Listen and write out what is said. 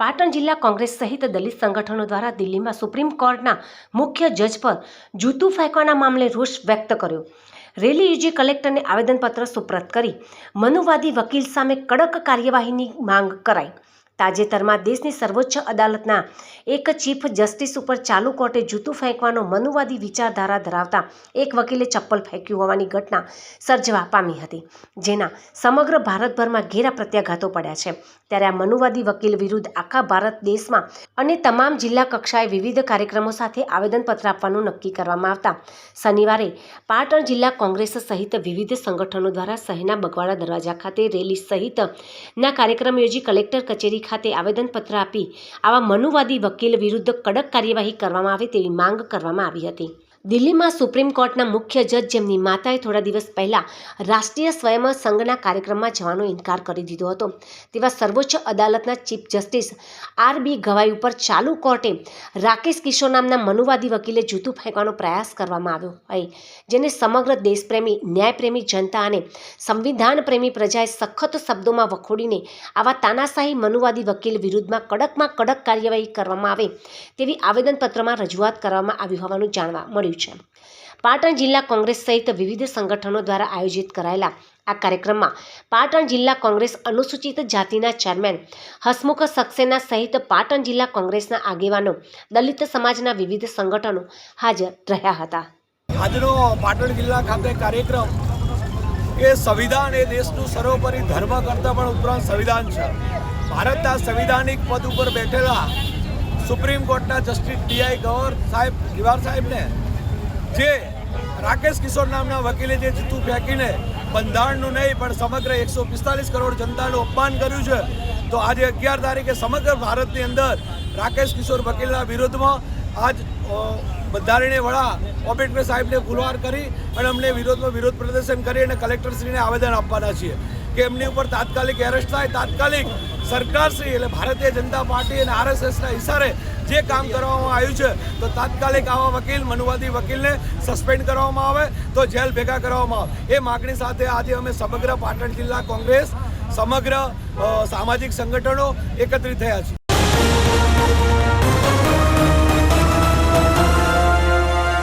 પાટણ જિલ્લા કોંગ્રેસ સહિત દલિત સંગઠનો દ્વારા દિલ્હીમાં સુપ્રીમ કોર્ટના મુખ્ય જજ પર જૂતું ફેંકવાના મામલે રોષ વ્યક્ત કર્યો. રેલી યુજી કલેક્ટરને આવેદનપત્ર સુપ્રત કરી. મનુવાદી વકીલ સામે કડક કાર્યવાહીની માંગ કરાઈ. તાજેતરમાં દેશની સર્વોચ્ચ અદાલતના એક ચીફ જસ્ટિસ ઉપર ચાલુ કોર્ટે જૂતું ફેંકવાનો મનુવાદી વિચારધારા ધરાવતા એક વકીલે ચપ્પલ ફેંક્યું હોવાની ઘટના સર્જવા પામી હતી, જેના સમગ્ર ભારતભરમાં ઘેરા પ્રત્યાઘાતો પડ્યા છે. ત્યારે આ મનુવાદી વકીલ વિરુદ્ધ આખા ભારત દેશમાં અને તમામ જિલ્લા કક્ષાએ વિવિધ કાર્યક્રમો સાથે આવેદનપત્ર આપવાનું નક્કી કરવામાં આવતા. શનિવારે પાટણ જિલ્લા કોંગ્રેસ સહિત વિવિધ સંગઠનો દ્વારા શહેરના બગવાડા દરવાજા ખાતે રેલી સહિતના કાર્યક્રમ યોજી કલેક્ટર કચેરી ખાતે આવેદનપત્ર આપી આવા મનુવાદી વકીલ વિરુદ્ધ કડક કાર્યવાહી કરવામાં આવે તેવી માંગ કરવામાં આવી હતી. દિલ્હીમાં સુપ્રીમ કોર્ટના મુખ્ય જજ જેમની માતાએ થોડા દિવસ પહેલા રાષ્ટ્રીય સ્વયં સંઘના કાર્યક્રમમાં જવાનો ઇનકાર કરી દીધો હતો. તેવા સર્વોચ્ચ અદાલતના chief justice R B Gavai ઉપર ચાલુ કોર્ટે રાકેશ કિશોર નામના મનુવાદી વકીલે જૂતું ફેંકવાનો પ્રયાસ કરવામાં આવ્યો હોય, જેને સમગ્ર દેશપ્રેમી, ન્યાયપ્રેમી જનતા અને સંવિધાન પ્રેમી પ્રજાએ સખત શબ્દોમાં વખોડીને આવા તાનાશાહી મનુવાદી વકીલ વિરુદ્ધમાં કડકમાં કડક કાર્યવાહી કરવામાં આવે તેવી આવેદનપત્રમાં રજૂઆત કરવામાં આવી હોવાનું જાણવા મળ્યું. છે. પાટણ જિલ્લા કોંગ્રેસ સહિત વિવિધ સંગઠનો દ્વારા આયોજિત કરાયેલા આ કાર્યક્રમમાં પાટણ જિલ્લા કોંગ્રેસ અનુસૂચિત જાતિના ચેરમેન હસમુખ સક્સેના સહિત પાટણ જિલ્લા કોંગ્રેસના આગેવાનો, દલિત સમાજના વિવિધ સંગઠનો હાજર રહ્યા હતા. આજનો પાટણ જિલ્લા ખાતે કાર્યક્રમ એ સંવિધાન એ દેશનું સર્વોપરી ધર્મ કરતાં પણ ઉપરાંત સંવિધાન છે. ભારતના સંવિધાનિક પદ ઉપર બેઠેલા સુપ્રીમ કોર્ટના જસ્ટિસ ડીઆઈ ગવર સાહેબ ગિવાર સાહેબને જે રાકેશ કિશોર નામના વકીલે જે જૂતું ફેંકીને બંધારણનું નહીં, પણ સમગ્ર એકસો પિસ્તાલીસ કરોડ જનતાનું અપમાન કર્યું છે, તો આજે અગિયાર તારીખે સમગ્ર ભારતની અંદર રાકેશ કિશોર વકીલના વિરોધમાં આજ બંધારણીય વડા ઓમ્બેડકર સાહેબને ગુલવાર કરી અને અમને વિરોધમાં વિરોધ પ્રદર્શન કરી અને કલેક્ટરશ્રીને આવેદન આપવાના છીએ કે એમની ઉપર તાત્કાલિક એરેસ્ટ થાય. તાત્કાલિક સરકારશ્રી એટલે ભારતીય જનતા પાર્ટી અને આરએસએસના ઇશારે જે કામ કરવામાં આવ્યું છે, તો તાત્કાલિક આવા વકીલ, મનુવાદી વકીલને સસ્પેન્ડ કરવામાં આવે, તો જેલ ભેગા કરવામાં આવે. એ માગણી સાથે આજે અમે સમગ્ર પાટણ જિલ્લા કોંગ્રેસ, સમગ્ર સામાજિક સંગઠનો એકત્રિત થયા છીએ.